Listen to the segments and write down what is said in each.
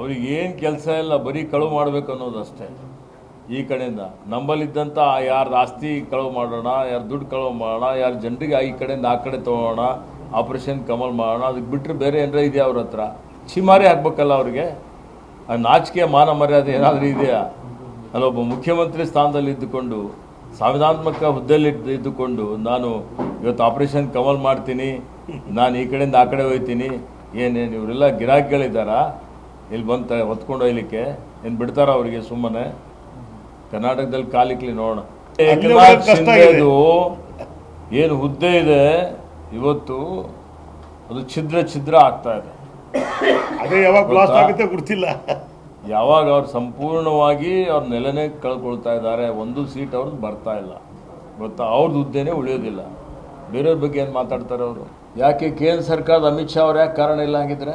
ಅವ್ರಿಗೆ ಏನು ಕೆಲಸ ಇಲ್ಲ, ಬರೀ ಕಳುವು ಮಾಡಬೇಕು ಅನ್ನೋದಷ್ಟೇ ಈ ಕಡೆಯಿಂದ ನಂಬಲ್ಲಿದ್ದಂಥ ಯಾರ್ದು ಆಸ್ತಿ ಕಳುವು ಮಾಡೋಣ, ಯಾರು ದುಡ್ಡು ಕಳುವು ಮಾಡೋಣ, ಯಾರು ಜನರಿಗೆ ಈ ಕಡೆಯಿಂದ ಆ ಕಡೆ ತೊಗೊಳೋಣ ಆಪರೇಷನ್ ಕಮಲ್ ಮಾಡೋಣ ಅದಕ್ಕೆ ಬಿಟ್ಟರೆ ಬೇರೆ ಏನಾರ ಇದೆಯಾ ಅವ್ರ ಹತ್ರ? ಚಿಮಾರಿ ಆಗ್ಬೇಕಲ್ಲ ಅವ್ರಿಗೆ? ಆ ನಾಚಿಕೆ ಮಾನ ಮರ್ಯಾದೆ ಏನಾದರೂ ಇದೆಯಾ? ಅಲ್ಲೊಬ್ಬ ಮುಖ್ಯಮಂತ್ರಿ ಸ್ಥಾನದಲ್ಲಿ ಇದ್ದುಕೊಂಡು, ಸಂವಿಧಾನಾತ್ಮಕ ಹುದ್ದೆಯಲ್ಲಿ ಇದ್ದು- ಇದ್ದುಕೊಂಡು, ನಾನು ಇವತ್ತು ಆಪರೇಷನ್ ಕಮಲ್ ಮಾಡ್ತೀನಿ, ನಾನು ಈ ಕಡೆಯಿಂದ ಆ ಕಡೆ ಹೋಗ್ತೀನಿ ಏನೇನು ಇವರೆಲ್ಲ ಗಿರಾಕಿಗಳಿದ್ದಾರಾ? ಇಲ್ಲಿ ಬಂತ ಹೊತ್ಕೊಂಡು ಹೋಗ್ಲಿಕ್ಕೆ. ಏನು ಬಿಡ್ತಾರ ಅವರಿಗೆ ಸುಮ್ಮನೆ. ಕರ್ನಾಟಕದಲ್ಲಿ ಕಾಲಿಕ್ಲಿ ನೋಡೋಣ. ಏನು ಹುದ್ದೆ ಇದೆ. ಇವತ್ತು ಅದು ಛಿದ್ರ ಛಿದ್ರ ಆಗ್ತಾ ಇದೆ. ಅದೇ ಯಾವಾಗ ಬ್ಲಾಸ್ಟ್ ಗೊತ್ತಾ? ಆಗುತ್ತೆ ಗೊತ್ತಿಲ್ಲ. ಯಾವಾಗ ಅವ್ರು ಸಂಪೂರ್ಣವಾಗಿ ಅವ್ರ ನೆಲೆನೇ ಕಳ್ಕೊಳ್ತಾ ಇದ್ದಾರೆ. ಒಂದು ಸೀಟ್ ಅವ್ರದ್ದು ಬರ್ತಾ ಇಲ್ಲ. ಗೊತ್ತಾ? ಅವ್ರದ್ದು ಹುದ್ದೆನೇ ಉಳಿಯೋದಿಲ್ಲ. ಬೇರೆಯವ್ರ ಬಗ್ಗೆ ಏನು ಮಾತಾಡ್ತಾರೆ ಅವರು? ಯಾಕೆ ಕೇಂದ್ರ ಸರ್ಕಾರದ ಅಮಿತ್ ಶಾ ಅವ್ರು ಯಾಕೆ ಕಾರಣ ಇಲ್ಲ ಹಾಗಿದ್ರೆ?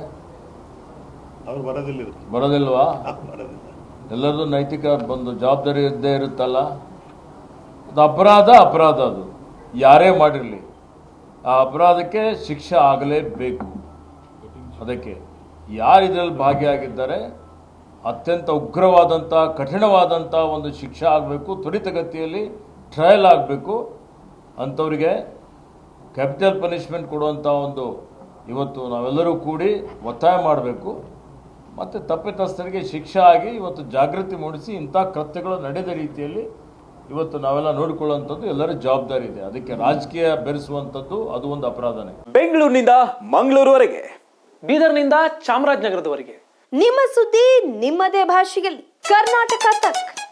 ಅವ್ರು ಬರೋದಿಲ್ಲ ಇದು. ಬರೋದಿಲ್ವಾ ಬರೋದಿಲ್ಲ. ಎಲ್ಲರದು ನೈತಿಕ ಒಂದು ಜವಾಬ್ದಾರಿ ಇದ್ದೇ ಇರುತ್ತಲ್ಲ? ಅದು ಅಪರಾಧ ಅಪರಾಧ ಅದು. ಯಾರೇ ಮಾಡಿರಲಿ. ಆ ಅಪರಾಧಕ್ಕೆ ಶಿಕ್ಷೆ ಆಗಲೇಬೇಕು. ಅದಕ್ಕೆ ಯಾರು ಇದರಲ್ಲಿ ಭಾಗಿಯಾಗಿದ್ದಾರೆ ಅತ್ಯಂತ ಉಗ್ರವಾದಂಥ ಕಠಿಣವಾದಂಥ ಒಂದು ಶಿಕ್ಷೆ ಆಗಬೇಕು ತ್ವರಿತಗತಿಯಲ್ಲಿ ಟ್ರಯಲ್ ಆಗಬೇಕು. ಅಂಥವರಿಗೆ ಕ್ಯಾಪಿಟಲ್ ಪನಿಷ್ಮೆಂಟ್ ಕೊಡುವಂಥ ಒಂದು ಇವತ್ತು ನಾವೆಲ್ಲರೂ ಕೂಡಿ ಒತ್ತಾಯ ಮಾಡಬೇಕು. ಮತ್ತು ತಪ್ಪಿತಸ್ಥರಿಗೆ ಶಿಕ್ಷೆ ಆಗಿ ಇವತ್ತು ಜಾಗೃತಿ ಮೂಡಿಸಿ ಇಂಥ ಕೃತ್ಯಗಳು ನಡೆದ ರೀತಿಯಲ್ಲಿ ಇವತ್ತು ನಾವೆಲ್ಲ ನೋಡಿಕೊಳ್ಳುವಂಥದ್ದು ಎಲ್ಲರ ಜವಾಬ್ದಾರಿ ಇದೆ. ಅದಕ್ಕೆ ರಾಜಕೀಯ ಬೆರೆಸುವಂಥದ್ದು ಅದು ಒಂದು ಅಪರಾಧನೇ. ಬೆಂಗಳೂರಿನಿಂದ ಮಂಗಳೂರುವರೆಗೆ ಬೀದರ್ನಿಂದ ಚಾಮರಾಜನಗರದವರೆಗೆ. ನಿಮ್ಮ ಸುದ್ದಿ ನಿಮ್ಮದೇ ಭಾಷೆಯಲ್ಲಿ. ಕರ್ನಾಟಕ ತಕ್.